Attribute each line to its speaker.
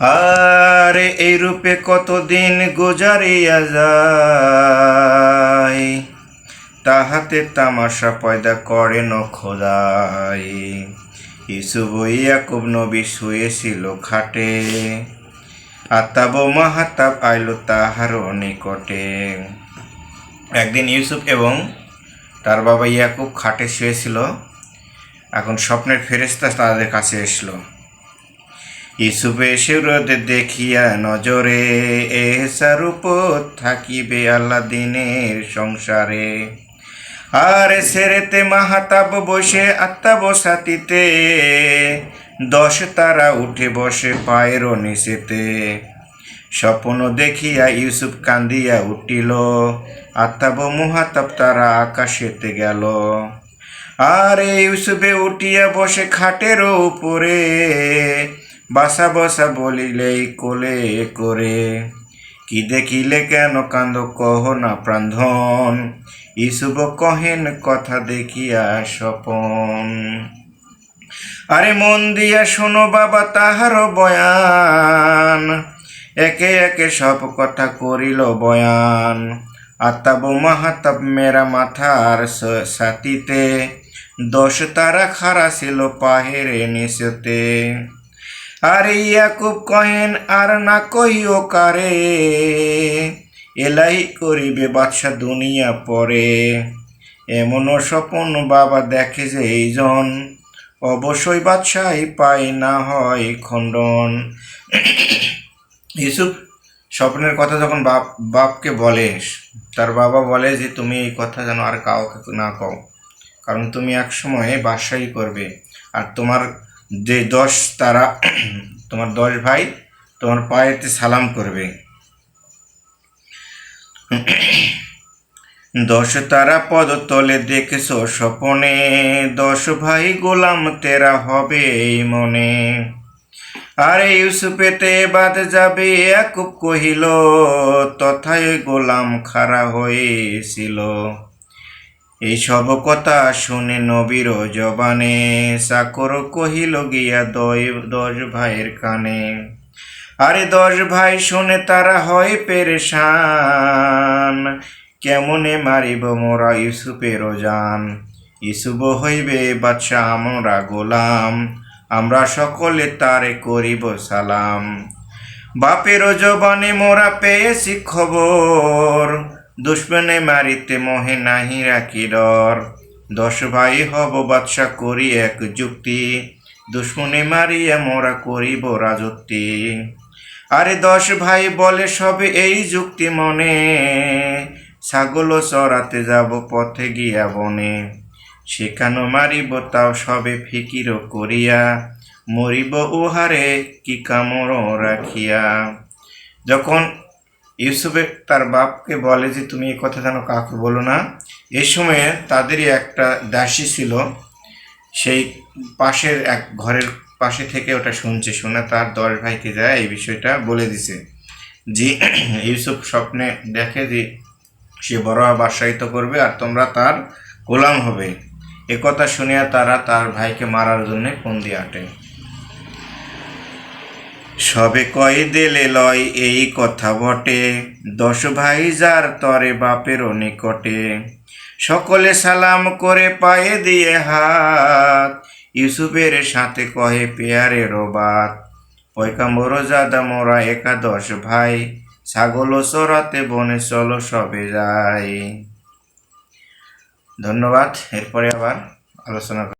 Speaker 1: আর এই রূপে কতদিন গুজারিয়া যায়? তাহাতে তামাশা পয়দা করে করেন খোদাই। ইসুব ইয়াকুব নবী শুয়েছিল খাটে। আতাব মাহাতাব আইল তাহার নিকটে। একদিন ইউসুফ এবং তার বাবা ইয়াকুব খাটে শুয়েছিল। এখন স্বপ্নের ফেরেস্তা তাদের কাছে এসলো। ইসুফ এসে দেখিয়া নজরে এহসার উপর থাকিবে আল্লাহ দিনের সংসারে। আর সেরেতে মাহাতাব বসে আত্মাব সাথীতে দশ তারা উঠে বসে পায়ের নিচেতে। স্বপ্ন দেখিয়া ইউসুফ কান্দিয়া উঠিল, আত্মাব মুহাতাব তারা আকাশেতে গেল। আর ইউসুফে উঠিয়া বসে খাটের উপরে বাসা বসা বলিলেই কোলে করে। কি দেখিলে কেন কান্দ? কহ না প্রান্ধন ইসুব কহেন, কথা দেখিয়া স্বপন। আরে মন দিয়া শোনো বাবা, তাহার বয়ান। একে একে সব কথা করিল বয়ান। আত্মাব মাহাতাব মেরা মাথার স- সাথীতে দশ তারা খারা ছিল পাহেরে নিশতে আর ইয়াকুব কহেন, আর না কহিও কারে, এলাই করিবে বাদশা দুনিয়া পরে। এমনও স্বপন বাবা দেখে যে এইজন, অবশ্যই বাদশাই পাই না হয় খণ্ডন। ইউসুফ স্বপ্নের কথা যখন বাপ, বাপকে বলে, তার বাবা বলে যে, তুমি এই কথা যেন আর কাউকে না কও, কারণ তুমি এক সময় বাসাই করবে। আর তোমার যে দশ তারা তোমার দশ ভাই তোমার পায়েতে সালাম করবে। দশ তারা পদ তলে দেখেছ স্বপনে, দশ ভাই গোলাম তেরা হবে মনে। আরে ইউসুফেতে বাদ যাবে একুব কহিল, তথায় গোলাম খাড়া হয়েছিল। এই সব কথা শুনে নবীর জবানে চাকর কহিল, গিয়া দশ ভাইয়ের কানে। আরে দশ ভাই শুনে তারা হয় পেরেশান। কেমনে মারিব মোরা ইউসুফের জান? ইসুব হইবে বাদশা আমরা গোলাম। আমরা সকলে তারে করিব সালাম। বাপের জবানে মোরা পেয়েছি খবর। দুশ্মনে মারিতে মোহে নাহি রাখি ডর। দশ ভাই হব বাদশা করি এক যুক্তি। দুশ্মনে মারিয়া মোরা করিব রাজত্বি। আরে দশ ভাই বলে সবে এই যুক্তি মনে। ছাগল চড়াতে যাব পথে গিয়া বনে। সেখানো মারিব তাও সবে ফিকির করিয়া। মরিব উহারে কি কামড় রাখিয়া। যখন ইউসুফে তার বাপকে বলে যে, তুমি এই কথা যেন কাউকে বলো না। এই সময়ে তাদেরই একটা দাসী ছিল। সেই পাশের এক ঘরের পাশে থেকে ওটা শুনছে, শুনে তার দশ ভাইকে যায় এই বিষয়টা বলে দিছে যে, ইউসুফ স্বপ্নে দেখে যে, সে বড় বাসায়িত করবে আর তোমরা তার গোলাম হবে। একথা শুনিয়া তারা তার ভাইকে মারার জন্য ফন্দি আটে। সবে কয় দেলে লয় এই কথা বটে। দশ ভাই যার তরে বাপের নিকটে। সকলে সালাম করে পায়ে দিয়ে হাত। ইউসুফের সাথে কহে পেয়ারে পেয়ারের বাত। পয়কাম্বর জাদা মোরা একাদশ ভাই। ছাগল চড়াতে বনে চলো সবে যাই। ধন্যবাদ। এরপরে আবার আলোচনা